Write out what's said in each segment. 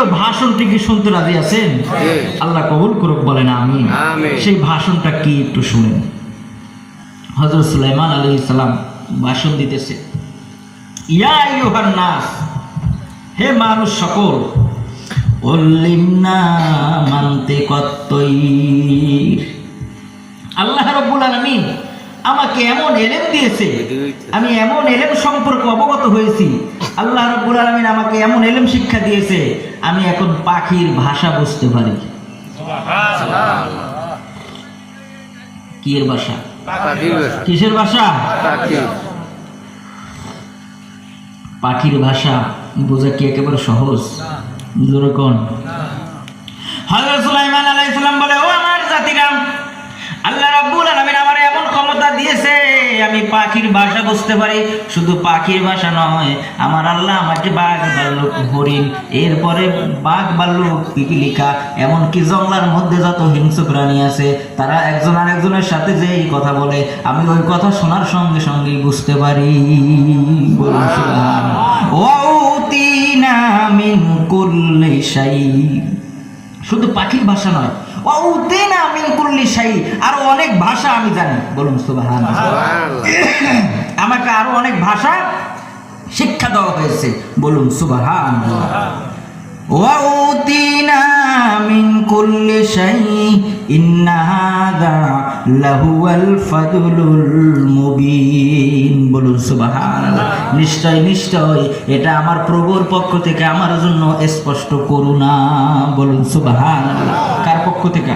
প্রিয় ভাষণটি কি শুনতে রাজি আছেন? আল্লাহ কবুল করুক বলেন আমি সেই ভাষণটা কি একটু শুনেন। হজরত সুলাইমান আলী ইসলাম ভাষণ দিতেছে। ইয়া ইউহান নাস হে মানুষ সকল মানতে কত্তই আল্লাহ রব্বুল আলামিন আমাকে এমন এলেম দিয়েছে আমি এমন এলেম সম্পর্কে অবগত হয়েছি। আল্লাহ রব্বুল আলামিন আমাকে এমন এলেম শিক্ষা দিয়েছে আমি এখন পাখির ভাষা বুঝতে পারি। কি এর ভাষা। কিসের ভাষা? পাখির। ভাষা বোঝা কি একেবারে সহজ? যেরকম হযরত সুলাইমান আলাইহিস সালাম বলে ও আমার জাতিরা আল্লাহ রাব্বুল আলামিন ক্ষমতা দিয়েছে, আমি পাখির ভাষা বুঝতে পারি। শুধু পাখির ভাষা নয়, আমার আল্লাহ আমাকে বাঘ ভাল্লুক হরিণ, এরপরে বাঘ ভাল্লুক পিপিলিকা, এমনকি জঙ্গলার মধ্যে যত হিংস্র প্রাণী আছে, তারা একজন আরেকজনের সাথে যে এই কথা বলে, আমি ওই কথা শোনার সঙ্গে সঙ্গেই বুঝতে পারি। ওয়াউতিনা মিন কুল্লি শাই শুধু পাখির ভাষা নয়। ওয়াউতিনা মিন কুল্লি শাই আর অনেক ভাষা আমি জানি। বলুন সুবহান। আমাকে আরও অনেক ভাষা শিক্ষা দেওয়া হয়েছে। বলুন সুবাহান وأوتينا من كل شيء إن هذا لهو الفضل المبين বলুন সুবহানাল্লাহ নিশ্চয় নিশ্চয় এটা আমার প্রভুর পক্ষ থেকে আমার জন্য স্পষ্ট করুণা বলুন সুবহানাল্লাহ কার পক্ষ থেকে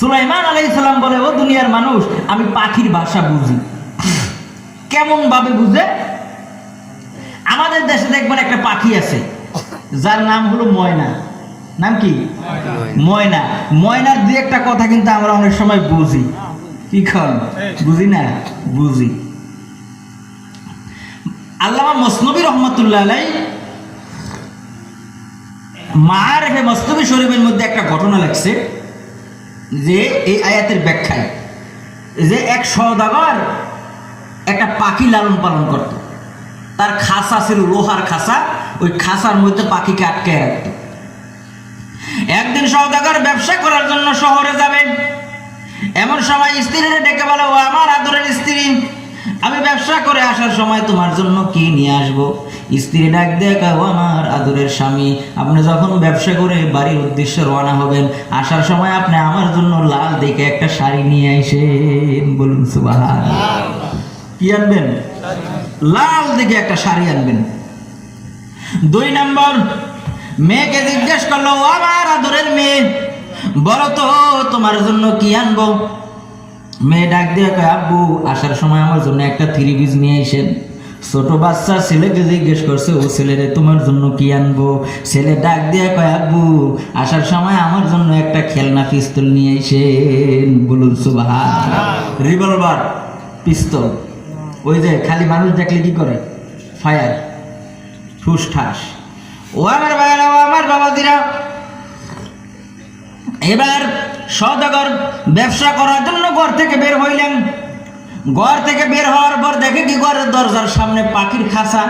সুলাইমান আলাইহিস সালাম বলে ও দুনিয়ার মানুষ আমি পাখির ভাষা বুঝি কেমন ভাবে বুঝে আমাদের দেশে দেখবেন একটা পাখি আছে যার নাম হলো ময়না। নাম কি? ময়না। ময়নার দুই একটা কথা কিন্তু আমরা অনেক সময় বুঝি। কি খন বুঝি না? বুঝি। আল্লামা মসনবী রহমতুল্লাহ আলাই মার হে মস্তবী শরীফের মধ্যে একটা ঘটনা লাগছে যে এই আয়াতের ব্যাখ্যায় যে এক সদাগর একটা পাখি লালন পালন করত। তার খাসা ছিল লোহার খাসা। ওই খাসার মধ্যে পাখিকে আটকে রাখত একদিন সওদাগর ব্যবসা করার জন্য শহরে যাবেন এমন সময় স্ত্রীরা ডেকে বলে ও আমার আদরের স্ত্রী আমি ব্যবসা করে আসার সময় তোমার জন্য কি নিয়ে আসব? স্ত্রী ডাক কয়, ও আমার আদরের স্বামী আপনি যখন ব্যবসা করে বাড়ির উদ্দেশ্যে রওনা হবেন আসার সময় আপনি আমার জন্য লাল দেখে একটা শাড়ি নিয়ে আসেন। বলুন সুবাহ কি আনবেন? লাল দেখে একটা শাড়ি আনবেন। দুই নম্বর, মেয়েকে জিজ্ঞেস করল আমার আদরের মেয়ে, বলো তো তোমার জন্য কি আনব? মেয়ে ডাক দিয়ে কয়, আব্বু, আসার সময় আমার জন্য একটা থ্রি পিস নিয়ে এসেন ছোট বাচ্চা ছেলেকে জিজ্ঞেস করছে, ও ছেলেরে তোমার জন্য কি আনব? ছেলে ডাক দিয়ে কয়, আব্বু, আসার সময় আমার জন্য একটা খেলনা পিস্তল নিয়ে এসেন বলুন সুবাহ রিভলভার, পিস্তল। ওই যে খালি মানুষ দেখলে কি করে? ফায়ার। ঠুস ঠাস ও আমার ভাইয়েরা, ও আমার বাবাদিরা এবার সদাগর ব্যবসা করার জন্য ঘর থেকে বের হইলেন। ঘর থেকে বের হওয়ার পর দেখে কি ঘরের দরজার সামনে পাখির খাঁচা।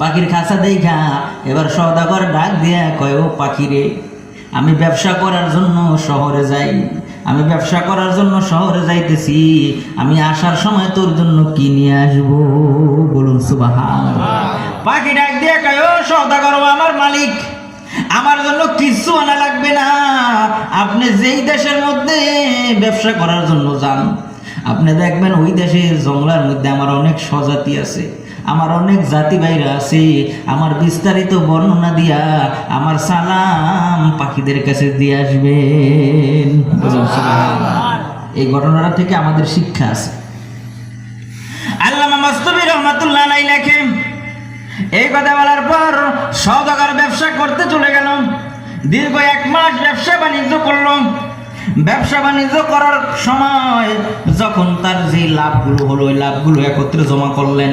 পাখির খাঁচা দেখা এবার সদাগর ডাক দিয়া কয়, ও পাখিরে আমি ব্যবসা করার জন্য শহরে যাই, আমি ব্যবসা করার জন্য শহরে যাইতেছি, আমি আসার সময় তোর জন্য কি নিয়ে আসব? বলুন সুবাহান পাখি ডাক দিয়ে কয় সদাগর আমার মালিক, আমার জন্য কিছু আনা লাগবে না। আপনি যেই দেশের মধ্যে ব্যবসা করার জন্য যান, আপনি দেখবেন ওই দেশের জঙ্গলার মধ্যে আমার অনেক স্বজাতি আছে, আমার অনেক জাতি ভাইরা আছে, আমার বিস্তারিত বর্ণনা দিয়া আমার সালাম পাখিদের কাছে দিয়ে আসবেন। এই ঘটনাটা থেকে আমাদের শিক্ষা আছে। আল্লাহ মাস্তবী রহমাতুল্লাহ লেখেন এই কথা বলার পর সদাগর ব্যবসা করতে চলে গেল দীর্ঘ এক মাস ব্যবসা বাণিজ্য করল ব্যবসা বাণিজ্য করার সময় যখন তার যে লাভগুলো হলো ওই লাভগুলো একত্রে জমা করলেন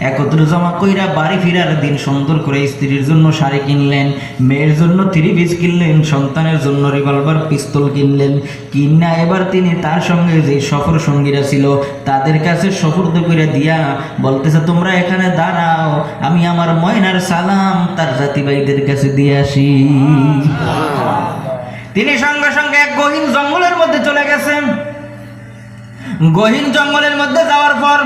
একত্রে জমা কইরা বাড়ি ফিরার দিন সুন্দর করে স্ত্রীর জন্য শাড়ি কিনলেন মেয়ের জন্য থ্রি পিস কিনলেন সন্তানের জন্য রিভলভার পিস্তল কিনলেন কিনা এবার তিনি তার সঙ্গে যে সফর সঙ্গীরা ছিল তাদের কাছে সফরদ করে দিয়া বলতেছে তোমরা এখানে দাঁড়াও আমি আমার ময়নার সালাম তার জাতিভাইদের কাছে দিয়ে আসি। তিনি সঙ্গে এক গহীন জঙ্গলের মধ্যে চলে গেছেন গহীন জঙ্গলের মধ্যে যাওয়ার পর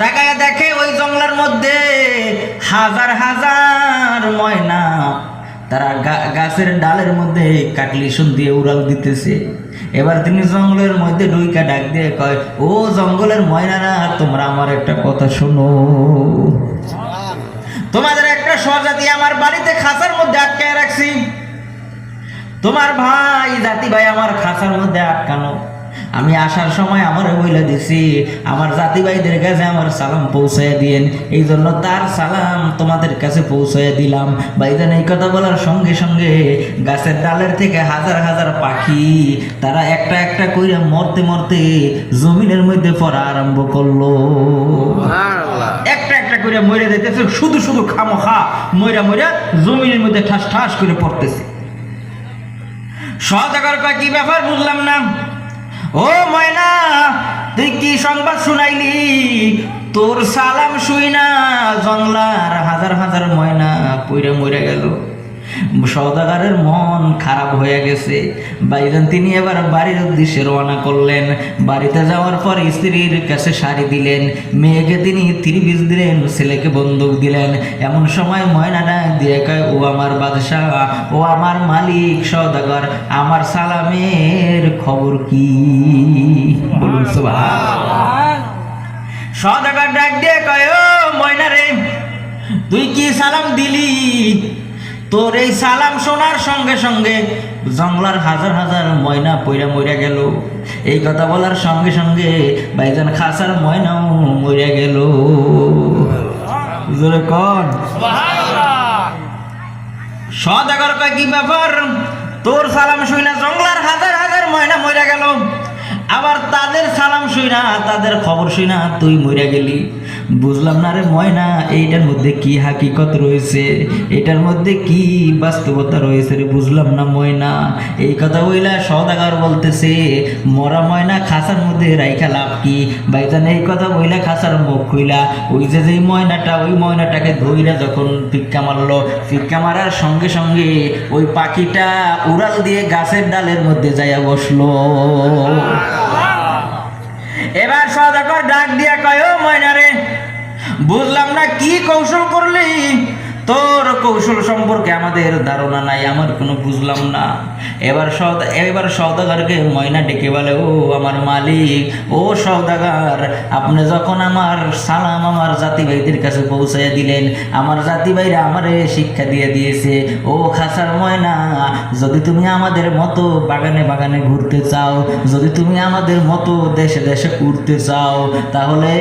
তাকায় দেখে ওই জঙ্গলের মধ্যে হাজার হাজার ময়না, তারা গাছের ডালের মধ্যে কাটলিশন দিয়ে উড়াল দিতেছে। এবার তিনি জঙ্গলের মধ্যে ডুইকা ডাক দিয়ে কয়, ও জঙ্গলের ময়নারা, তোমরা আমার একটা কথা শোনো। তোমাদের একটা স্বজাতি আমার বাড়িতে খাঁচার মধ্যে আটকায় রাখছি। তোমার ভাই জাতি ভাই আমার খাঁচার মধ্যে আটকানো। আমি আসার সময় আমার বইলে দিছি আমার জাতি ভাইদের কাছে আমার সালাম পৌঁছায় দিয়েন। এই জন্য তার সালাম তোমাদের কাছে পৌঁছায় দিলাম। ভাইজান এই কথা বলার সঙ্গে সঙ্গে গাছের ডালের থেকে হাজার হাজার পাখি তারা একটা একটা কইরা মরতে মরতে জমিনের মধ্যে পড়া আরম্ভ করল। একটা একটা করে মরে যাইতেছে শুধু শুধু খামো খা ময়রা ময়রা জমিনের মধ্যে ঠাস ঠাস করে পড়তেছে। সদাগর কয়, কি ব্যাপার বুঝলাম না। ও ময়না, তুই কি সংবাদ শুনাইলি? তোর সালাম শুই না, জংলার হাজার হাজার ময়না পুইরা মরে গেল। সৌদাগারের মন খারাপ হয়ে গেছে। বাইজান তিনি এবার বাড়ির উদ্দেশ্যে রওনা করলেন। বাড়িতে যাওয়ার পর স্ত্রীর কাছে শাড়ি দিলেন। মেয়েকে তিনি ত্রিবিজ দিলেন, ছেলেকে বন্দুক দিলেন। এমন সময় ময়নাটা দিয়ে কয়, ও আমার বাদশাহ, ও আমার মালিক সৌদাগর আমার সালামের খবর কি? বলুন সদাগর ডাক দিয়ে কয়, ও ময়না রে, তুই কি সালাম দিলি? তোর এই সালাম শোনার সঙ্গে সঙ্গে জঙ্গলার হাজার হাজার ময়না পইরা মইরা গেল। এই কথা বলার সঙ্গে সঙ্গে ভাইজান খাসার ময়নাও মইরা গেল। কন। সদাগর কি ব্যাপার? তোর সালাম শুই না, জঙ্গলার হাজার হাজার ময়না মইরা গেল। আবার তাদের সালাম শুই না, তাদের খবর শুই না, তুই মইরা গেলি। বুঝলাম না রে ময়না এইটার মধ্যে কি হাকিকত রয়েছে? এটার মধ্যে কি বাস্তবতা রয়েছে রে বুঝলাম না ময়না? এই কথা বইলা সদাগর বলতেছে মরা ময়না খাসার মধ্যে রাইখা লাভ কি? বাইজান এই কথা বইলা খাসার মুখ খুইলা ওই যে যেই ময়নাটা ওই ময়নাটাকে ধইরা যখন ফিক্কা মারলো ফিক্কা মারার সঙ্গে সঙ্গে ওই পাখিটা উড়াল দিয়ে গাছের ডালের মধ্যে যাইয়া বসল। এবার সদাকর ডাক দিয়া কয় ও ময়না রে বুঝলাম না কি কৌশল করলি? তোর কৌশল সম্পর্কে আমাদের ধারণা নাই, আমার কোনো বুঝলাম না। এবার সৌদা, এবার সৌদাগারকে ময়না ডেকে বলে, ও আমার মালিক, ও সৌদাগার, আপনি যখন আমার সালাম আমার জাতি ভাইদের কাছে পৌঁছাইয়া দিলেন, আমার জাতি ভাইরা আমারে শিক্ষা দিয়ে দিয়েছে। ও খাসার ময়না, যদি তুমি আমাদের মতো বাগানে বাগানে ঘুরতে চাও, যদি তুমি আমাদের মতো দেশে দেশে ঘুরতে চাও, তাহলে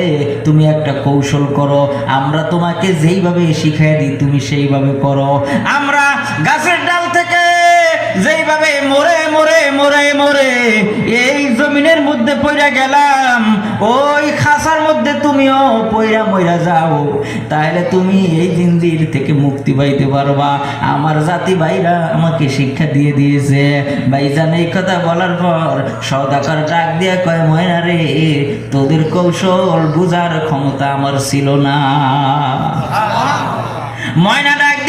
তুমি একটা কৌশল করো। আমরা তোমাকে যেইভাবে শিখাই দিই, তুমি সেইভাবে করো। আমরা গাছের যেইভাবে মরে মরে মরে মরে এই জমিনের মধ্যে পইরা গেলাম ওই খাসার মধ্যে তুমিও পইরা মইরা যাও। তাহলে তুমি এই জিন্দির থেকে মুক্তি পাইতে পারবা। আমার জাতি ভাইরা আমাকে শিক্ষা দিয়ে দিয়েছে। ভাই ভাইজান এই কথা বলার পর সদাকর ডাক দিয়ে কয় ময়না রে তোদের কৌশল বুঝার ক্ষমতা আমার ছিল না। ময়না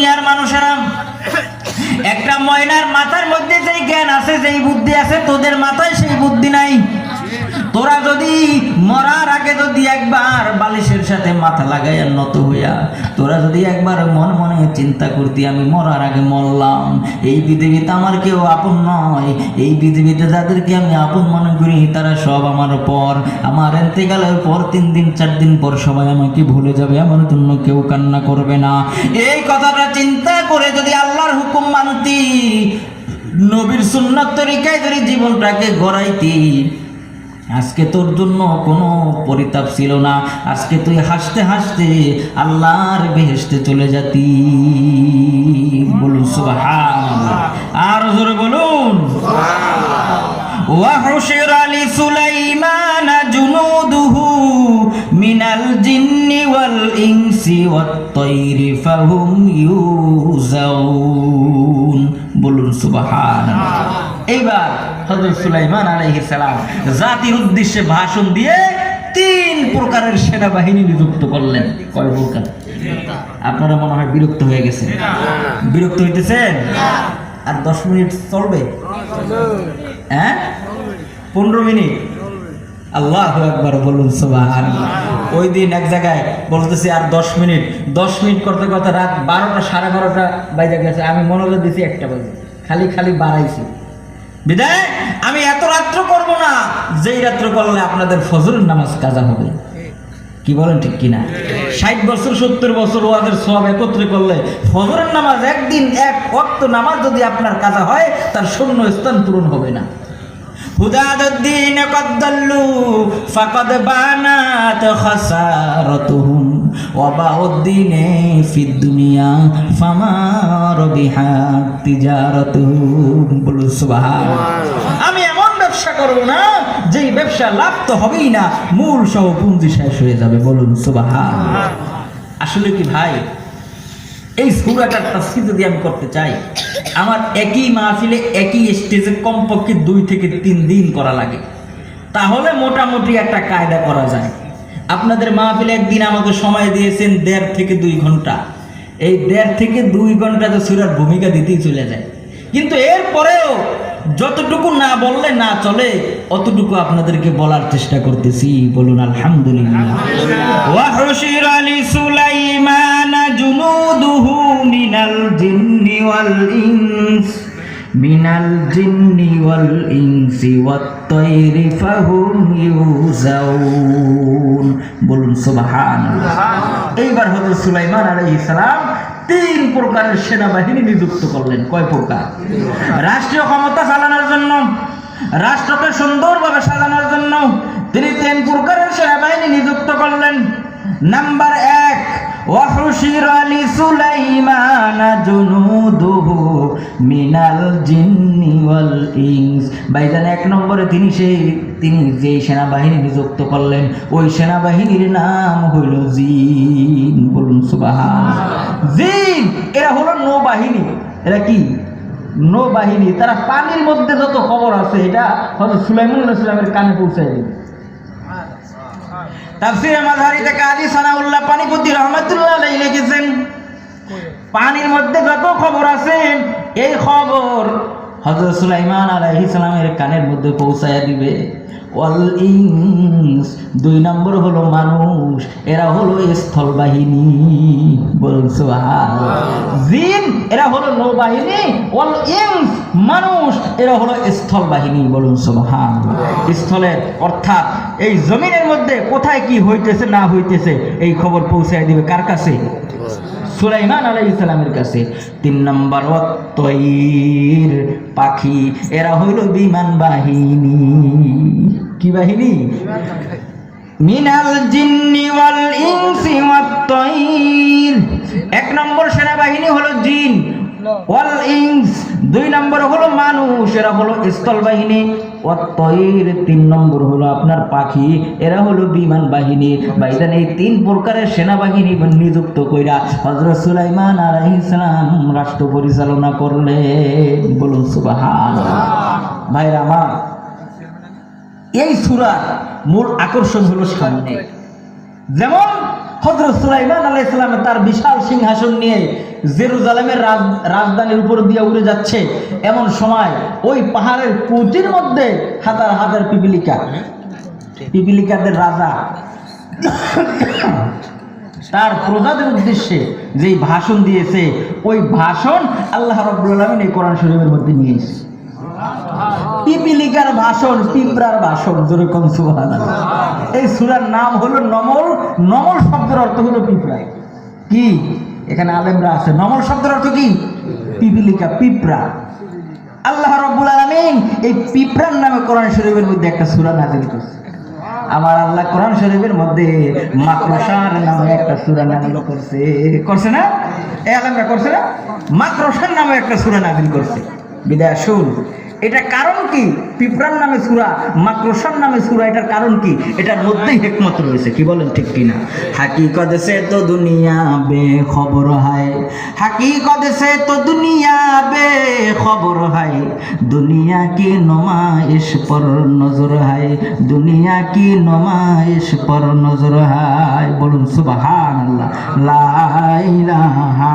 দুনিয়ার মানুষেরা, একটা ময়নার মাথার মধ্যে যেই জ্ঞান আছে, যেই বুদ্ধি আছে, তোদের মাথায় সেই বুদ্ধি নাই। তোরা যদি মরার আগে যদি একবার বালিশের সাথে মাথা লাগাইয়া নত হইয়া, তোরা যদি একবার মন মনে চিন্তা করতি, আমি মরার আগে মরলাম, এই পৃথিবীতে আমার কেউ আপন নয়, এই পৃথিবীতে যাদেরকে আমি আপন মনে করি, তারা সব আমার পর। আমার এতেকালের পর তিন দিন, চার দিন পর সবাই আমাকে ভুলে যাবে আমার জন্য কেউ কান্না করবে না। এই কথাটা চিন্তা করে যদি আল্লাহর হুকুম মানতি, নবীর সুন্নত তরিকায় যদি জীবনটাকে গড়াইতি আজকে তোর জন্য কোনো পরিতাপ ছিল না আজকে তুই হাসতে হাসতে আল্লাহর বেহেশতে চলে যাতি বলুন সুবহানাল্লাহ আর জোরে বলুন وحشر لسليمان جنوده من الجن والإنس والطير فهم يوزعون বলুন সুবহান এবার হযরত সুলাইমান আলাইহিস সালাম জাতির উদ্দেশ্যে ভাষণ দিয়ে তিন প্রকারের সেনাবাহিনী নিযুক্ত করলেন। কয় প্রকার? আপনারা মনে হয় বিরক্ত হয়ে গেছেন। বিরক্ত হইতেছেন? আর দশ মিনিট চলবে? হ্যাঁ? পনেরো মিনিট? আল্লাহ একবার বলুন সোবাহান ওই দিন এক জায়গায় বলতেছি, আর দশ মিনিট? দশ মিনিট করতে করতে রাত বারোটা, সাড়ে বারোটা বাইরে গেছে। আমি মনে মনোযোগ দিছি একটা বাজে। খালি খালি বাড়াইছি। বিদায়, আমি এত রাত্র করব না, যেই রাত্র করলে আপনাদের ফজরের নামাজ কাজা হবে। কি বলেন ঠিক কিনা? ষাট বছর, সত্তর বছর ওয়াদের সব একত্রে করলে ফজরের নামাজ একদিন, এক ওয়াক্ত নামাজ যদি আপনার কাজা হয়, তার শূন্য স্থান পূরণ হবে না। হুদাদুদ্দিন কদ্দাল্লু, ফাকাদ বানাত খাসারাতুহুম ওয়া বাউদ্দিনে ফিদ দুনিয়া, ফামা রবিহাত তিজারাতুহুম বলুন আমি এমন ব্যবসা করব না, যেই ব্যবসা লাভ তো হবেই না, মূল সহ শেষ হয়ে যাবে। বলুন আসলে কি ভাই, এই সুরাটার তাফসীর যদি আমি করতে চাই, আমার একই মাহফিলে একই স্টেজে কমপক্ষে দুই থেকে তিন দিন করা লাগে। তাহলে মোটামুটি একটা কায়দা করা যায়। আপনাদের মাহফিলে একদিন আমাকে সময় দিয়েছেন দেড় থেকে দুই ঘণ্টা। এই দেড় থেকে দুই ঘণ্টা তো সুরার ভূমিকা দিতেই চলে যায়। কিন্তু এরপরেও যতটুকু না বললে না চলে, অতটুকু আপনাদেরকে বলার চেষ্টা করতেছি। বলুন, আলহামদুলিল্লাহ। মিনাল জিন্নি ওয়াল ইনসি ওয়াত তায়রি ফাহুম ইউজাউন। বলুন সুবহানাল্লাহ। এইবার হযরত সুলাইমান আলাইহিস সালাম তিন প্রকারের সেনাবাহিনী নিযুক্ত করলেন। কয় প্রকার? রাষ্ট্রীয় ক্ষমতা চালানোর জন্য, রাষ্ট্রকে সুন্দরভাবে সাজানোর জন্য তিনি তিন প্রকারের সেনাবাহিনী নিযুক্ত করলেন। নাম্বার এক وحشر لسليمان جنوده من الجن والإنس ভাইজান এক নম্বরে তিনি সেই তিনি যে সেনাবাহিনী নিযুক্ত করলেন ওই সেনাবাহিনীর নাম হইল জিন বলুন সুবাহান জিন এরা হলো নৌবাহিনী এরা কি নৌবাহিনী তারা পানির মধ্যে যত খবর আছে এটা হয়তো সুলাইমান ইসলামের কানে পৌঁছায় দেবে তাফসিরে মাঝারি থেকে আলী সানাউল্লাহ পানিপতি রহমতুল্লাহ আলাইহি লিখেছেন। পানির মধ্যে যত খবর আছে এই খবর হযরত সুলাইমান আলাইহিস সালামের কানের মধ্যে পৌঁছায়া দিবে। ওয়াল ইনস দুই নম্বর হলো মানুষ, এরা হলো স্থল বাহিনী বলুন জিন, এরা হলো নৌবাহিনী। ওয়াল ইনস মানুষ, এরা হলো স্থল বাহিনী বলুন সুবহানাল্লাহ। স্থলের অর্থাৎ এই জমিনের মধ্যে কোথায় কি হইতেছে, না হইতেছে, এই খবর পৌঁছায় দিবে কার কাছে? সুলাইমান আলাইহিস সালামের কাছে তিন নম্বর তৈর পাখি এরা হইল বিমান বাহিনী। কি বাহিনী? মিনাল জিন্নি ওয়াল ইনসি ওয়াত তৈর এক নম্বর সেনাবাহিনী হলো জিন। ওয়াল ইনস। দুই নম্বর হলো মানুষ। এরা হলো স্থল বাহিনী। তৈর তিন নম্বর হলো আপনার পাখি, এরা হলো বিমান বাহিনী। বাইদান এই তিন প্রকারের সেনাবাহিনী নিযুক্ত কইরা হজরত সুলাইমান আলাইহিস সালাম রাষ্ট্র পরিচালনা করলেন। বলুন সুবাহান ভাইরা আমার, এই সুরার মূল আকর্ষণ হলো সামনে যেমন হজরত সুলাইমান আলাই ইসলামে তার বিশাল সিংহাসন নিয়ে জেরুজালেমের রাজ- রাজধানীর উপর দিয়ে উড়ে যাচ্ছে। এমন সময় ওই পাহাড়ের কুটির মধ্যে হাজার হাজার পিপিলিকা। পিপিলিকাদের রাজা তার প্রজাদের উদ্দেশ্যে যেই ভাষণ দিয়েছে, ওই ভাষণ আল্লাহ রব্বুল আলমিন এই কোরআন শরীফের মধ্যে নিয়ে এসেছে। পিপিলিকার ভাষণ, পিঁপড়ার ভাষণ, যেরকম সুবহান এই সুরার নাম হলো নমল নমল শব্দের অর্থ হলো পিঁপড়া। কি? এখানে আলেমরা আছে। নমল শব্দের অর্থ কি? পিপিলিকা, পিঁপড়া। আল্লাহ রব্বুল আলমিন এই পিঁপড়ার নামে কোরআন শরীফের মধ্যে একটা সুরা নাজিল করছে। আমার আল্লাহ কোরআন শরীফের মধ্যে মাকড়সার নামে একটা সুরা নাজিল করছে। করছে না? এই আলমরা করছে না? মাকড়সার নামে একটা সুরা নাজিল করছে। বিদায় শুন এটা কারণ কি? পিঁপড়ার নামে সুরা মাকড়সার নামে সুরা, এটার কারণ কি? এটার মধ্যেই হেকমত রয়েছে, কি বলেন ঠিক কি কিনা? হাকিকত সে তো দুনিয়া বে খবর হয়। হাকিকত সে তো দুনিয়া বে খবর হয়। দুনিয়া কি নমাইশ পর নজর হয়। দুনিয়া কি নমাইশ পর নজর হয়। বলুন আল্লাহ লা ইলাহা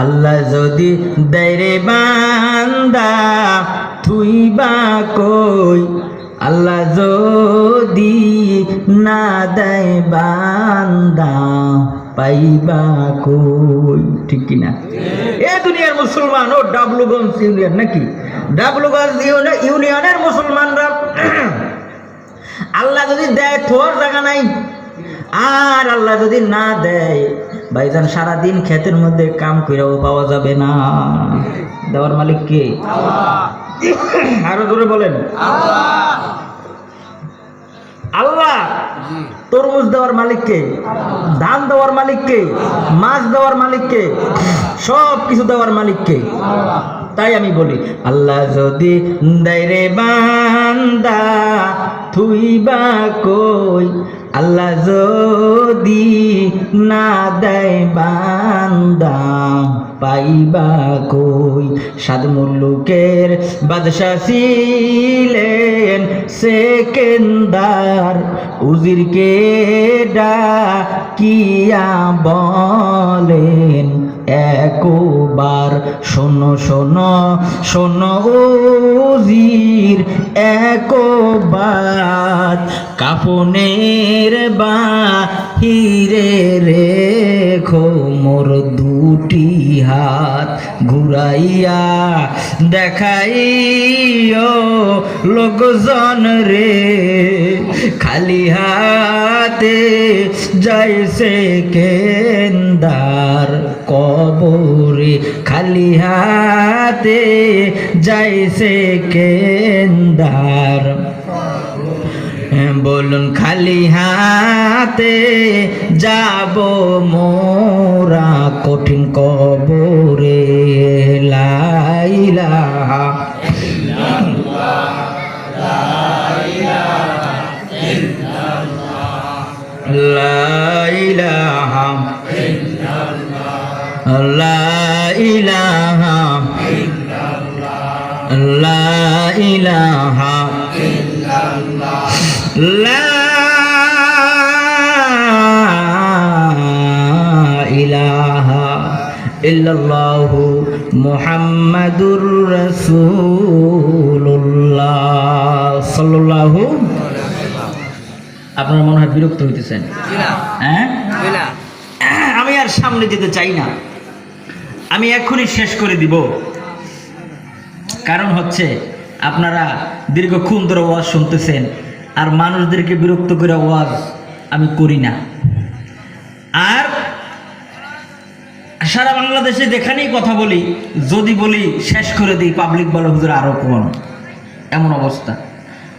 আল্লাহ যদি দেরে বান্দা, তুই বা কই? আল্লাহ যদি না দেয় বান্দা পাইবা কই? ঠিক কিনা? এ দুনিয়ার মুসলমান ও ডাবলুগঞ্জ ইউনিয়ন নাকি? ডাবলুগঞ্জ ইউনি- ইউনিয়নের মুসলমানরা আল্লাহ যদি দেয়, তোর জায়গা নাই। আর আল্লাহ যদি না দেয় ভাইজান সারাদিন ক্ষেতের মধ্যে কাম কইরাও পাওয়া যাবে না। দেওয়ার মালিক কে? আরও জোরে বলেন। আল্লাহ। তরমুজ দেওয়ার মালিককে ধান দেওয়ার মালিককে মাছ দেওয়ার মালিককে সব কিছু দেওয়ার মালিককে তাই আমি বলি আল্লাহ যদি দেয় রে বান্দা তুই বা কই? আল্লাহ যদি না দেয় বান্দা, পাইবা কই? সাদ মুল্লুকের বাদশা ছিলেন সেকেন্দার। উজিরকে ডাকিয়া বলেন একবার শোনো শোনো শোনো উজির একবার কাপনের বা হিরে রেখো মোর দুটি হাত ঘুরাইয়া দেখাইও লোকজন রে। খালি হাতে যাইছে কেন্দার কবরে খালি হাতে যাইছে কেন্দার। বলুন খালি হাতে যাব মোরা কঠিন কবরে লাইলা। লাইলাহা লাইলাহা লা ইলাহা ইল্লাল্লাহু মুহাম্মাদুর রাসূলুল্লাহ। সাল্লাল্লাহু আপনার মনে হয় বিরক্ত হইতেছেন। হ্যাঁ? আমি আর সামনে যেতে চাই না। আমি এক্ষুনি শেষ করে দিব। কারণ হচ্ছে আপনারা দীর্ঘক্ষণ ধরে ওয়াজ শুনতেছেন আর মানুষদেরকে বিরক্ত করে ওয়াজ আমি করি না। আর সারা বাংলাদেশে যেখানেই কথা বলি যদি বলি শেষ করে দিই পাবলিক বলে হুজুর আরও কম এমন অবস্থা।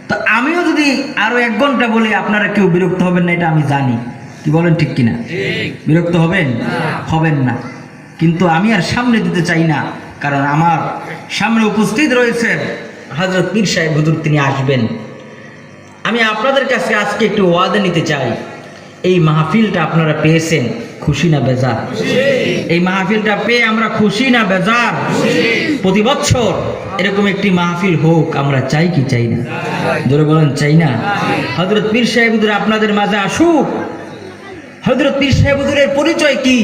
তো আমিও যদি আরও এক ঘণ্টা বলি আপনারা কেউ বিরক্ত হবেন না এটা আমি জানি। কি বলেন ঠিক কিনা? বিরক্ত হবেন? হবেন না। কিন্তু আমি আর সামনে দিতে চাই না, কারণ আমার সামনে উপস্থিত রয়েছেন হজরত পীর সাহেব হুজুর, তিনি আসবেন। আমি আপনাদের কাছে আজকে একটু ওয়াদা নিতে চাই। এই মাহফিলটা আপনারা পেয়েছেন, খুশি না বেজার? এই মাহফিলটা পেয়ে আমরা খুশি না বেজার? প্রতি বছর এরকম একটি মাহফিল হোক, আমরা চাই কি চাই না? জোরে বলেন, চাই না? হজরত পীর সাহেব আপনাদের মাঝে আসুক। হজরত পীর সাহেব পরিচয় কি?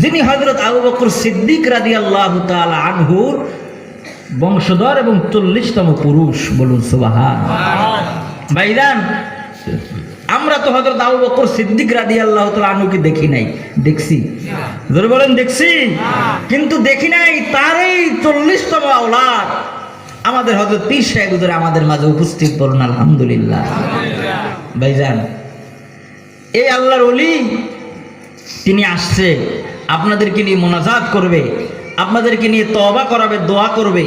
যিনি হজরত আবু বকর সিদ্দিক রাদি আল্লাহ আনহুর বংশধর এবং চল্লিশতম পুরুষ বলুন সুবাহান। ভাইজান আমরা তো হজরত আবু বকর সিদ্দিক রাদি আল্লাহ আনুকে দেখি নাই। দেখছি। ধরে বলেন, দেখছি। কিন্তু দেখি নাই তার এই চল্লিশতম আওলাদ। আমাদের হজরত পীর সাহেব আমাদের মাঝে উপস্থিত বলুন, আলহামদুলিল্লাহ। ভাইজান এই আল্লাহর অলি তিনি আসছে। আপনাদেরকে নিয়ে মোনাজাত করবে, আপনাদেরকে নিয়ে তবা করাবে, দোয়া করবে।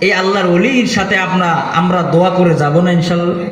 এই আল্লাহর অলির সাথে আমরা আমরা দোয়া করে যাব না ইনশাল্লাহ।